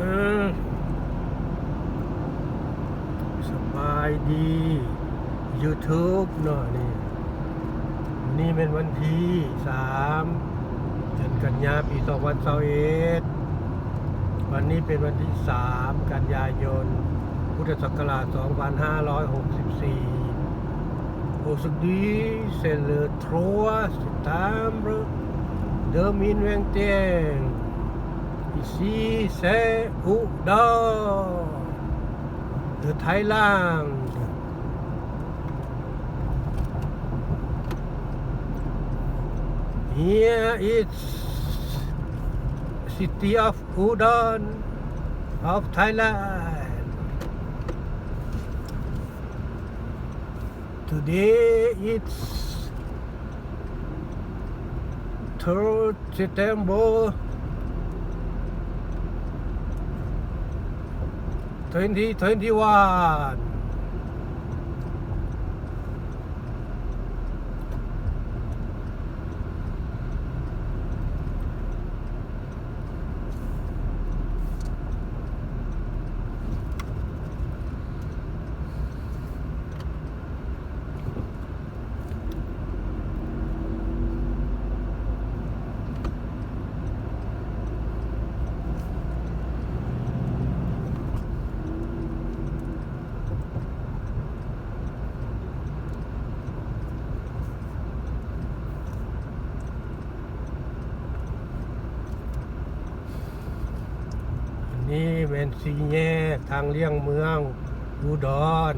ออ สบายดี YouTube เนาะนี่นี่เป็นวันที่สามเดือนกันยาปีสองพันสิบเอ็ดวันนี้เป็นวันที่สามกันยายน พุทธศักราชสองพันห้าร้อยหกสิบสี่โอสุดีเซเลอร์ทรัวสตามเดอร์มินเวงเตียง Ici, c'est Udon de Thaïlande. Here is city of Udon of Thailand. Today it's third September 2021 เป็นสีแยกทางเลี่ยงเมืองอุดร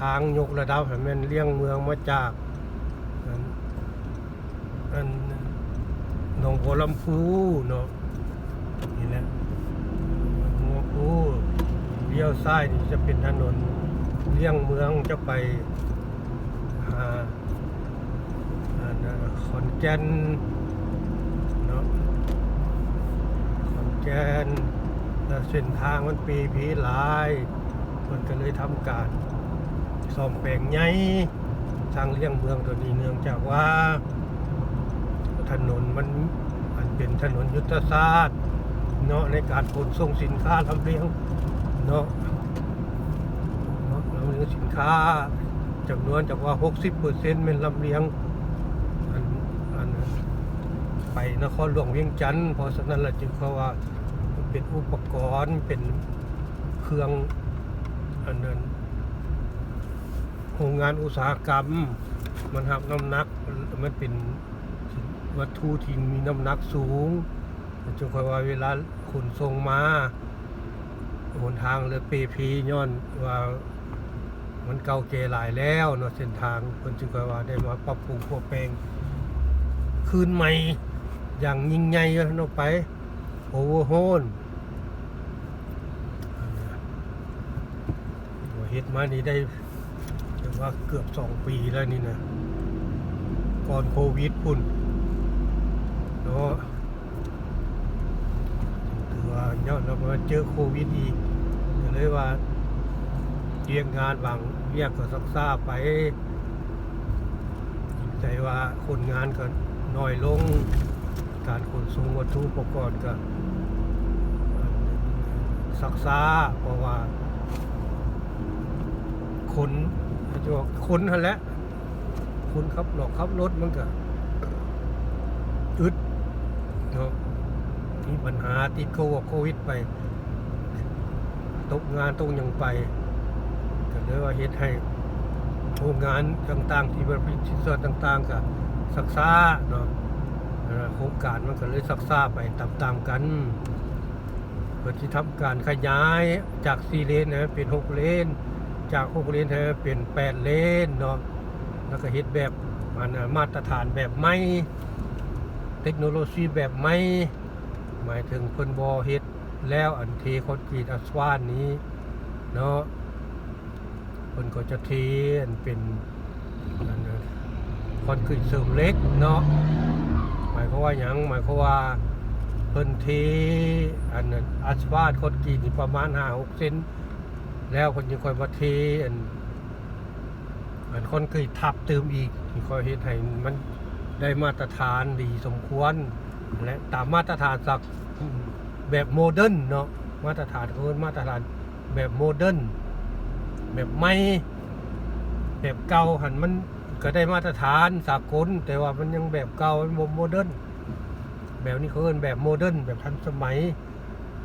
ทางยกระดับให้มันเลี่ยงเมืองมาจากอันอันหนองบัวลำพูเนาะนี่แหละหนองบัวลำพูเลี้ยวซ้ายนี่จะเป็นถนนเลี่ยงเมืองจะไปหาอันนั้นขอนแก่นเนาะ ขอนแกนแล้วเส้นทางมันปีผีหลายมันก็เลยทำการซ่อมแปลงใหญ่ทางเลี่ยงเมืองตัวนี้เนื่องจากว่า ถนนมันมันเป็นถนนยุทธศาสตร์เนาะในการขนส่งสินค้าลำเลียงเนาะเนาะลำเลียงสินค้าจำนวนจากว่า 60เปอร์เซ็นต์เป็นลำเลียงอันอันไปนครหลวงเวียงจันทร์เพราะฉะนั้นเราจึงเพราะว่า เป็นอุปกรณ์เป็นเครื่องอันนั้นโรงงานอุตสาหกรรม มันหับน้ำหนัก มันเป็นวัตถุที่มีน้ำหนักสูงจึงคอยว่าเวลาขนส่งมาหนทางเรือเปพีย้อนว่ามันเก่าเกหลายแล้วเนาะเส้นทางเพิ่นจึงคอยว่าได้มาปรับปรุงพวกแปลงคืนใหม่อย่างยิ่งใหญ่กันออกไป โอเวอร์โฮลเฮ็ดมานี่ได้เรียกว่าเกือบสองปีแล้วนี่นะ ก่อนโควิดพุ่นเนาะถือว่าเนี่ยเรามาเจอโควิดอีกก็เลยว่าเรียกงานบางเรียกก็ซักซาไปใจว่าคนงานก็น้อยลง การขนส่งวัตถุอุปกรณ์ก็ซักซาเพราะว่าคนจะบอกคนนั่นแหละคนขับหลอกขับรถมันก็อึดเนาะมีปัญหาติดโควิดไป ตกงานตกยังไปก็เลยว่าเฮ็ดให้โรงงานต่างๆ ที่บริษัทชิ้นส่วนต่างๆก็ซักซาเนาะ โครงการมันก็เลยซักซ่าไปตามๆกันเพื่อที่ทำการขยายจาก4เลนนะเป็น6เลน จาก6เลนให้เป็น8เลนเนาะแล้วก็เฮ็ดแบบมันมาตรฐานแบบใหม่เทคโนโลยีแบบใหม่หมายถึงเพิ่นบ่เฮ็ดแล้วอันเทคอนกรีตอัสฟานนี้เนาะเพิ่นก็จะเทอันเป็นอันคอนกรีตเสริมเล็กเนาะ มายความว่าหยังหมายความว่าเพิ่นทอันนั้นอัสฟาลต์คนกีนี่ประมาณ5-6เซนแล้วเพิ่นยังคอยมาเทอันอันคนกรีตทับเติมอีกที่คอยเฮ็ดให้มันได้มาตรฐานดีสมควร และตามมาตรฐานสักแบบโมเดิร์นเนาะมาตรฐานเขาเอิ้นมาตรฐานแบบโมเดิร์นแบบใหม่แบบเก่าหันมัน ก็ได้มาตรฐานสากลแต่ว่ามันยังแบบเก่ามันบ่โมเดิร์นแบบนี้เขาเอิ้นแบบโมเดิร์นแบบทันสมัย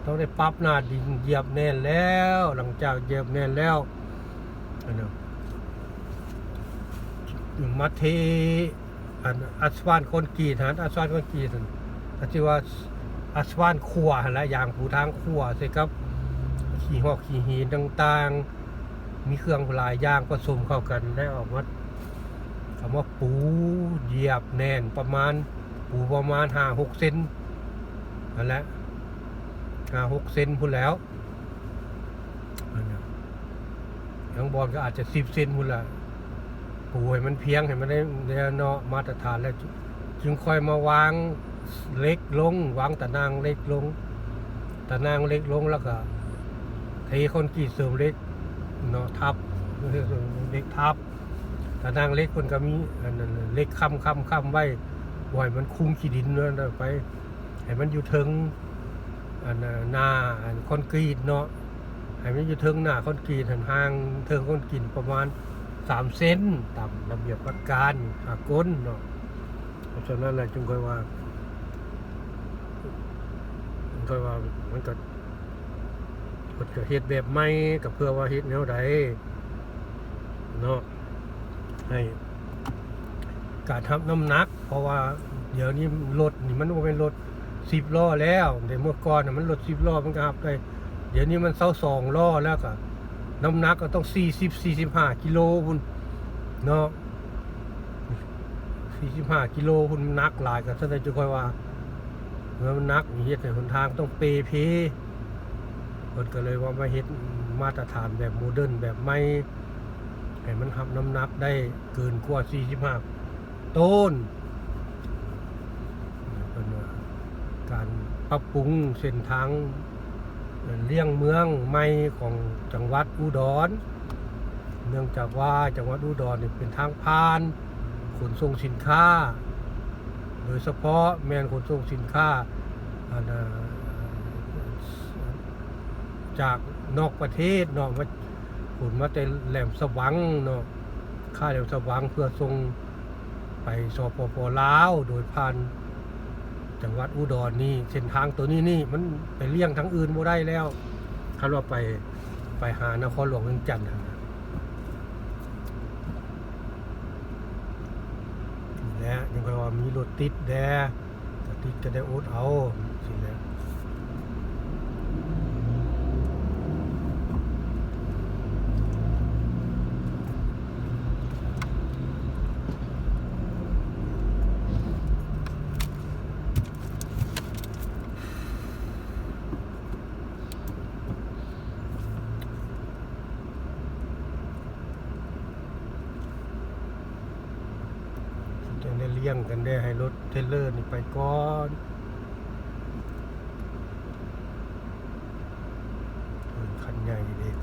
ต้องได้ปรับหน้าดินเหยียบแน่นแล้ว หลังจากเหยียบแน่นแล้วนนั้นมาเทอันอัสฟานคอนกรีตหันอัสฟานคอนกรีตนั่นอันที่ว่าอัสฟานขั่วและอย่างผูทางขั่วใช่ครับขี่หอกขี่หินต่าง ๆ มีเครื่องหลายอย่างผสมเข้ากันได้ออกมา คำว่าปูเหยียบแน่นประมาณ ปูประมาณห้าหกเซนนั่นแหละห้าหกเซนพุ่นแล้วแข้งบอลก็อาจจะสิบเซนพุ่นละปูให้มันเพียงให้มันได้เนาะมาตรฐานแล้ว จึงค่อยมาวางเล็กลง วางตะนางเล็กลงตะนางเล็กลงแล้วก็เทคอนกรีตเสริมเล็กเนาะทับเล็กทับ ตะนางเล็กคนก็มีอันนั้นเล็กค้ำค้ำค้ำไว้ไว้มันคุ้มขี้ดินนั่นน่ะไปให้มันอยู่เทิงอันน่ะหน้าอันคอนกรีตเนาะให้มันอยู่เทิงหน้าคอนกรีตหันห่างเทิงคอนกรีตประมาณสามเซนตามระเบียบหลักการหากลเนาะเพราะฉะนั้นแหละจึงค่อยว่าจึงค่อยว่ามันก็มันก็เฮ็ดแบบใหม่ก็เพื่อว่าเฮ็ดแนวใดเนาะ ให้การทำน้ำหนัก เพราะว่าเดี๋ยวนี้รถนี่มันบ่เป็นรถสิบล้อแล้วแต่เมื่อก่อนน่ะมันรถสิบล้อมันก็ขับได้เดี๋ยวนี้มันเส้าสองล้อแล้วก็น้ำหนักก็ต้องสี่สิบสี่สิบห้ากิโลพุ่นเนาะสี่สิบห้ากิโลพุ่นมันหนักหลายกันท่านจะคอยว่าเมื่อมันนักเฮ็ดในหนทางต้องเปเพเพิ่นก็เลยว่ามาเฮ็ดมาตรฐานแบบโมเดิร์นแบบใหม่ ให้มันทับน้ำหนักได้เกินกว่าสี่สิบห้าต้นเพิ่นว่าการปรับปรุงเส้นทางเลี่ยงเมืองใหม่ของจังหวัดอุดร เนื่องจากว่าจังหวัดอุดรนี่เป็นทางผ่านขนส่งสินค้า โดยเฉพาะแมนขนส่งสินค้าจากนอกประเทศนาะมา ขนมาแต่แหลมสวังเนาะค่าแหลมสวังเพื่อส่งไปสปปลาว โดยผ่านจังหวัดอุดรนี่เส้นทางตัวนี้นี่มันไปเลี่ยงทั้งอื่นบ่ได้แล้วคันว่าไปไปหานครหลวงเวียงจันทน์และยังก็ว่ามีรถติดแดก็ติดก็ได้อดเอาสิแหล้วจังได้เลี่ยงกันได้ให้รถ เทเลอร์นี่ไปก่อนคันใหญ่เด็ก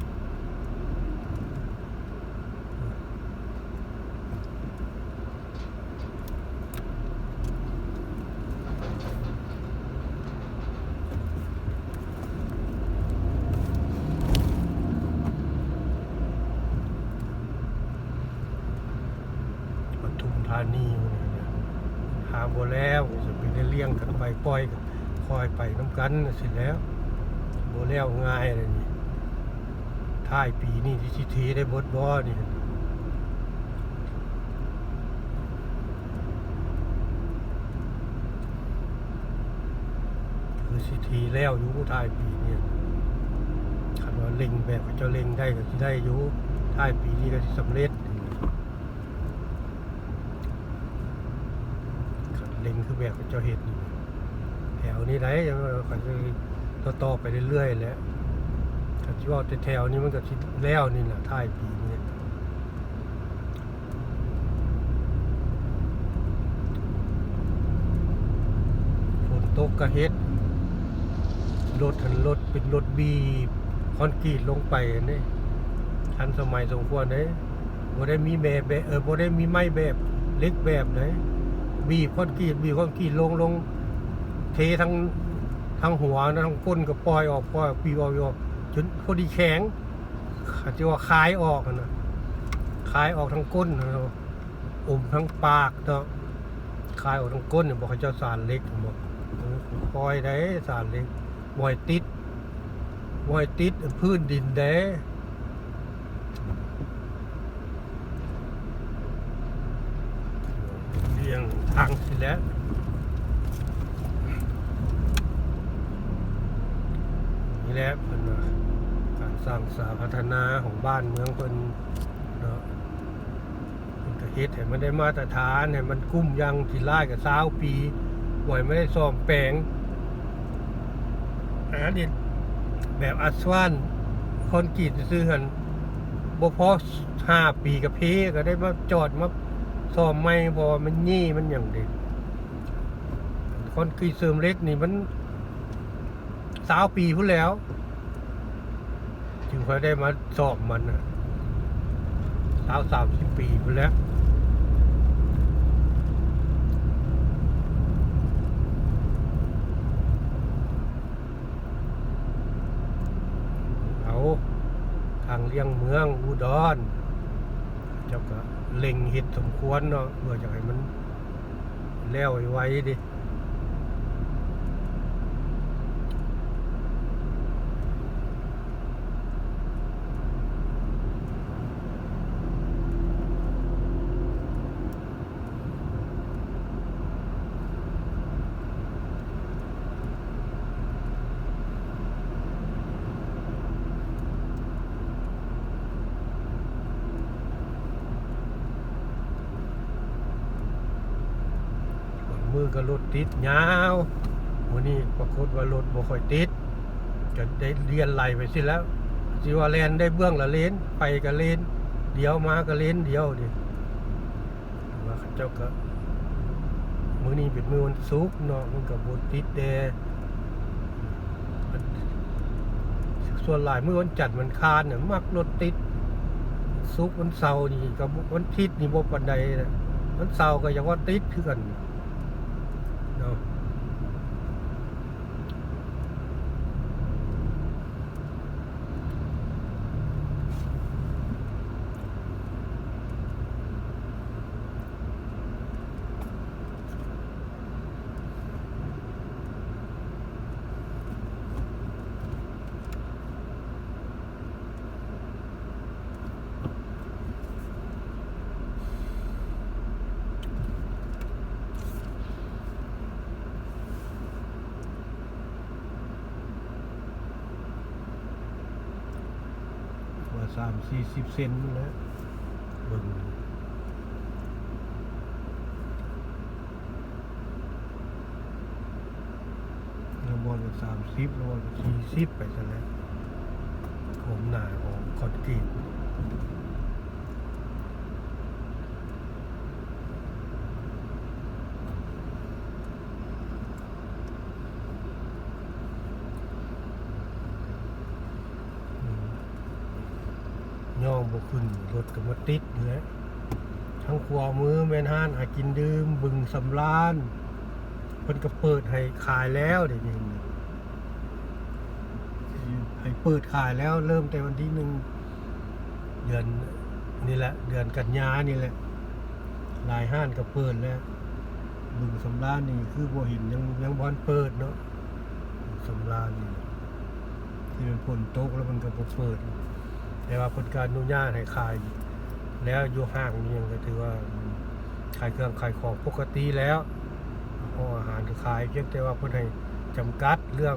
ปทุมธานีอยู่นี่นะหาบ่แล้วจะไปได้เลี้ยงกันไปปล่อยคอยไปน้ำกันเสร็จแล้วโบแล้วง่ายเลยนี่ท้ายปีนี่ที่สิทีได้บดบ่นี่คือสิทีแล้วอยู่ท้ายปีเนี่ยคันว่าเล็งแบบเขาเจะเล็งได้ก็สิได้อยู่ท้ายปีนี้ก็สิสำเร็จเล็งคือแบบเจ้าเห็ดนี่ วนี้ได้ยังก็จะต่อไปเรื่อยๆแหล้วถ้าที่ว่าแถวนี้มันก็ทิแล้วนี่แหละท้ายปีนี้ฝนตกก็เฮ็ดรถหันรถเป็นรถบีบคอนกรีตลงไปนี่ทันสมัยสมควรเด้บ่ได้มีแบบแบบเออบ่ได้มีไม้แบบเล็กแบบไหนบีบคอนกรีตบีบคอนกรีตลงลง เททั้งทั้งหัวทั้งก้นก็ปล่อยออกปล่อยออกปีออกออกจนพอดีแข็งเขาจะว่าคายออกนะคายออกทั้งก้นนะเนาะอมทั้งปากเนาะคายออกทั้งก้นเนี่ยบอกเขาเจ้าสารเล็กบอกเออปล่อยได้สารเล็กบ่อยติดบ่อยติดพื้นดินเด้เรียงทางสิแล้ว นี่แหละเพิ่นการสร้างสาพัฒนาของบ้านเมืองเพิ่นเนาะเพิ่นก็เฮ็ดให้มันได้มาตรฐานให้มันกุ้มยังที่ลายกับ20ปีบ่อยไม่ได้ซ่อมแปลงอันนี้แบบอัสวานคอนกรีตซื้อหันบ่พอ5ปีกับเพก็ได้มาจอดมาซ่อมใหม่พราะว่ามันยี่มันหยังเด็คอนกรีตเสริมเล็กนี่มัน สาวปีพุ่นแล้ว จึงค่อยได้มาสอบมันนะสาวสามสิบปีพุ่นแล้วเอาทางเลี่ยงเมืองอุดรเจ้าก็เล็งเห็ดสมควรเนาะเพื่อจะให้มันแล้วไว้ดิ ก็รถติดยาววันนี้ปรากฏว่ารถบ่ค่อยติดก็ได้เรียนไหลไปสิแล้วสิว่าแลนได้เบื้องละเลนไปก็เลนเดียวมาก็เลนเดียวดิว่าเขาเจ้าก็มื้อนี้เป็นมื้อวันศุกร์เนาะมันก็บ่ติดแดส่วนหลายมื้อวันจันทร์วันคานน่ะมักรถติดศุกร์วันเสาร์นี่ก็บ่วันอาทิตย์นี่บ่ปานใดนะวันเสาร์ก็ยังว่าติดคือกัน เนาะว่า สามสี่สิบเซนนั่นแหล้วเบิ่งแล้วบอลก็สามสิบแล้วบอลก็สี่สิบไปซะแล้วผมหนาของคอนกรีตอืมย่องบ่ขึ้นร ถก็มาติดอยู่แล้วทั้งขวามือแมนห้านหากินดื่มบึงสำรานเพิ่นก็เปิดให้ขายแล้วเดี๋ยวนี้ให้เปิดขายแล้วเริ่มแต่วันที่หนึ่งเดือนนี่แหละ เดือนกันยานี่แหละลายห้านก็เปิดแล้วบึงสำรานนี่คือบ่เห็นยังยังบ่ทันเปิดเนาะสำรานนี่ที่มันฝนตกแล้วมันก็เปิด แต่ว่าผลการอนุญาตให้ขาย แล้วอยู่ห้างนี่ยังก็ถือว่าขายเครื่องขายของปกติแล้วห้องอาหารขายเพียงแต่ว่าเพิ่นให้จำกัดเรื่อง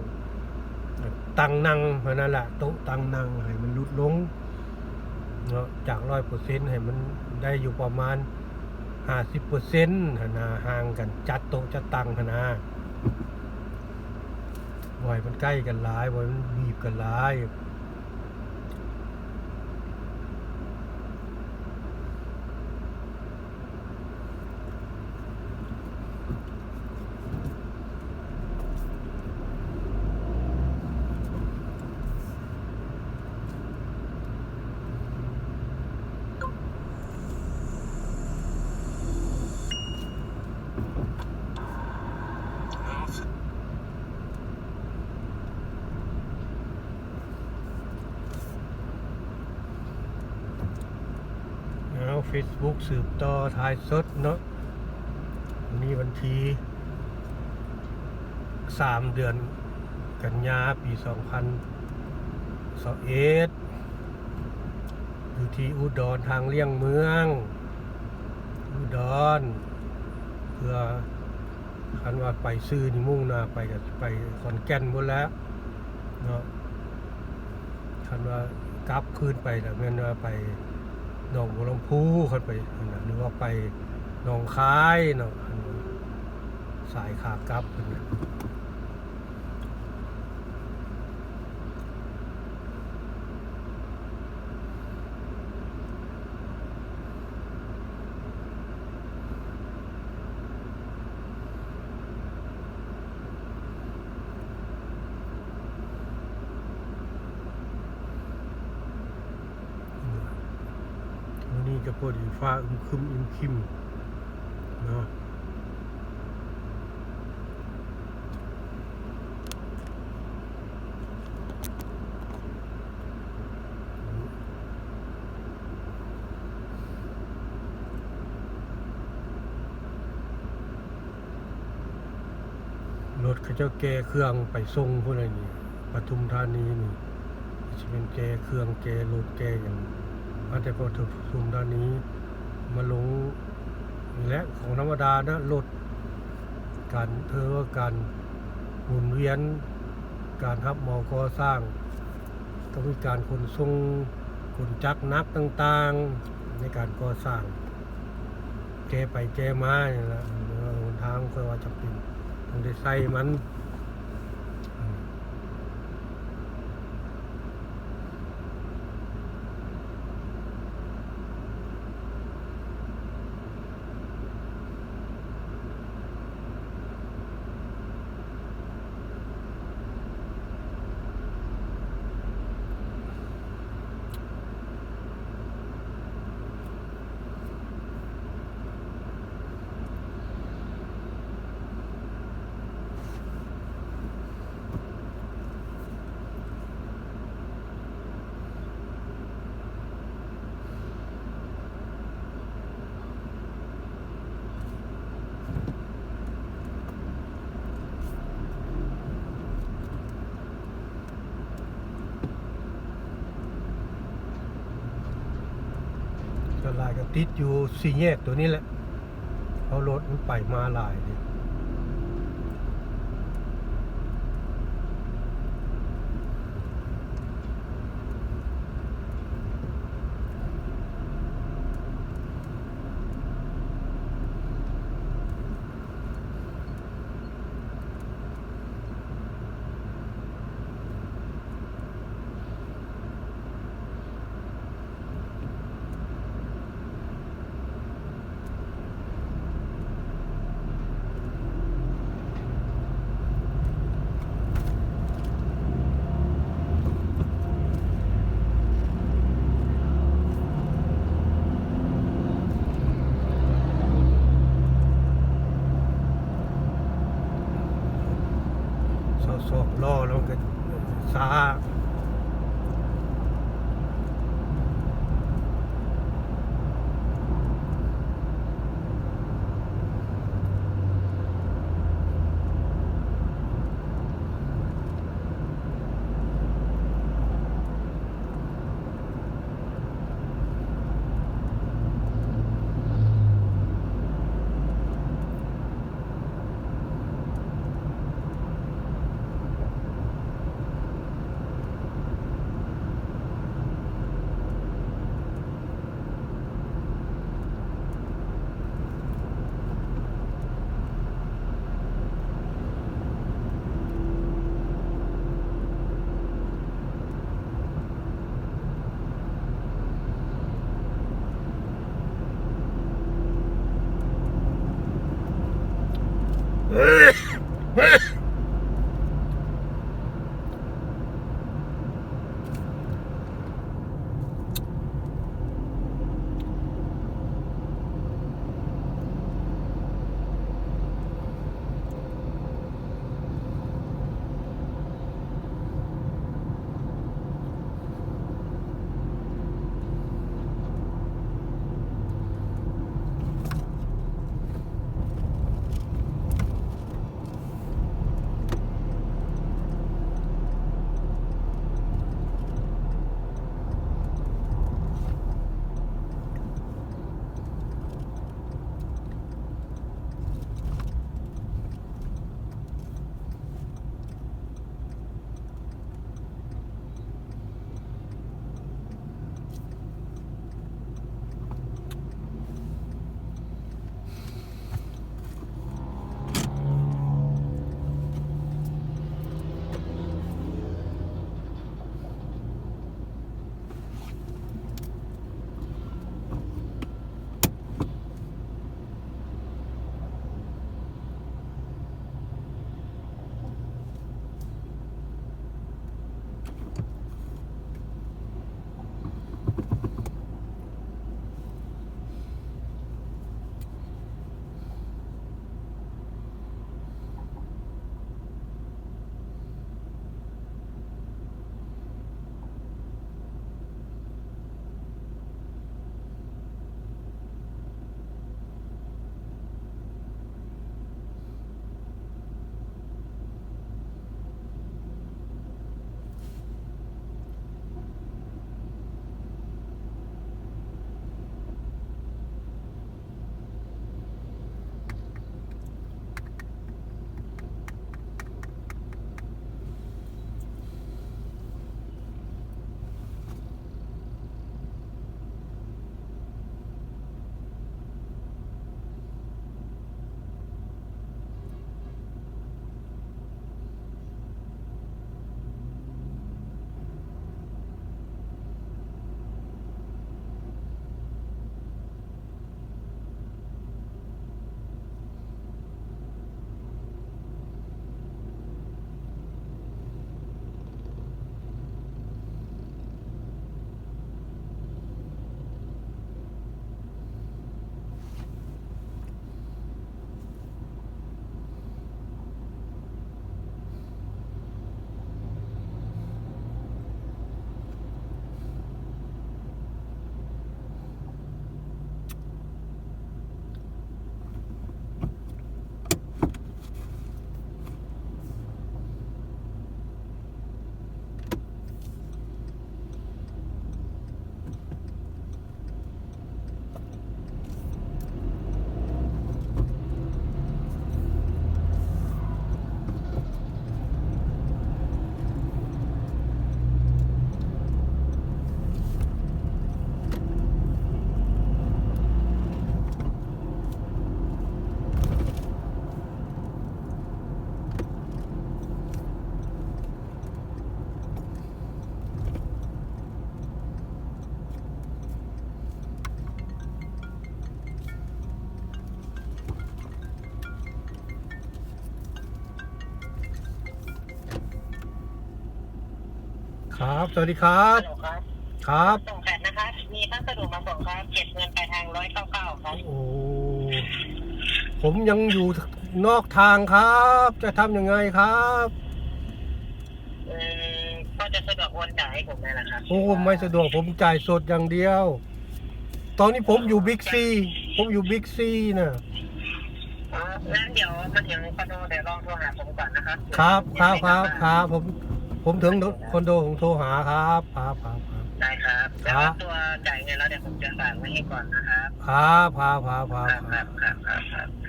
ตังนั่งเท่านั้นแหละโต๊ะตังนั่งให้มันลดลงเนาะจากร้อยเปอร์เซ็นต์ให้มันได้อยู่ประมาณห้าสิบเปอร์เซ็นต์นาห่างกันจัดโต๊ะจัดตังหนนะบ่อยมันใกล้กันหลายบ่อยมันบีบกันหลาย เ Facebook สืบต่อถ่ายสดเนาะวันนี้วันที่3เดือนกันยาปี2021อยู่ที่อุดรทางเลี่ยงเมือง อุดร เพื่อคันว่าไปซื้อนี่มุ่งหน้าไปกับไปขอนแก่นหมดแล้วเนาะคันว่ากลับคืนไปแล้วแม่นว่าไป หนองบัวลำพูคันไปหรือว่าไปหนองคายเนาะสายขากลับนั่นน่ะวันนี้จะพอดี ฟ้าอึมครึมอึมคริมเนาะรถเขาเจ้าแก้เครื่องไปส่งพวกนั้นนี่ปทุมธานีนี่จะเป็นแก้เครื่องแก้รถแก้อย่างมาแต่พอถึงปทุมธานี มาลงและของธรรมดานะรถการเธอว่าการหมุนเวียน การทับมอก่อสร้าง ต้องมีการขนส่งขนจักนักต่างๆ ในการก่อสร้างแกไปแกมาอย่างละทางก็ว่าจะเป็นต้องได้ใส่มัน ลายก็ติดอยู่สี่แยกตัวนี้แหละ เอารถมันไปมาลายเลย สอสอ ครับ สวัสดีครับ ฮัลโหลครับครับ ส่งแฟดนะคะมีพัสดุมาส่งครับเก็บเงินปลายทางร้อยเก้าเก้าครับโอ้ ผมยังอยู่นอกทางครับ จะทำยังไงครับอืมก็จะสะดวกโอนจ่ายให้ผมได้แหละครับโอ้ไม่สะดวกผมจ่ายสดอย่างเดียว ตอนนี้ผมอยู่บิ๊กซีผมอยู่บิ๊กซีน่ะอ๋องั้นเดี๋ยวมาถึงคอนโดเดี๋ยวลองโทรหาผมก่อนนะครับครับครับครับครับผม ผมถึงคอนโดผมโทรหาครับครับครับครับได้ครับครัแล้วบตัวจ่ายเงินแล้วเดี๋ยวผมจะฝากไว้ให้ก่อนนะครับครับครับครับคครัรับบครับครับครับครับ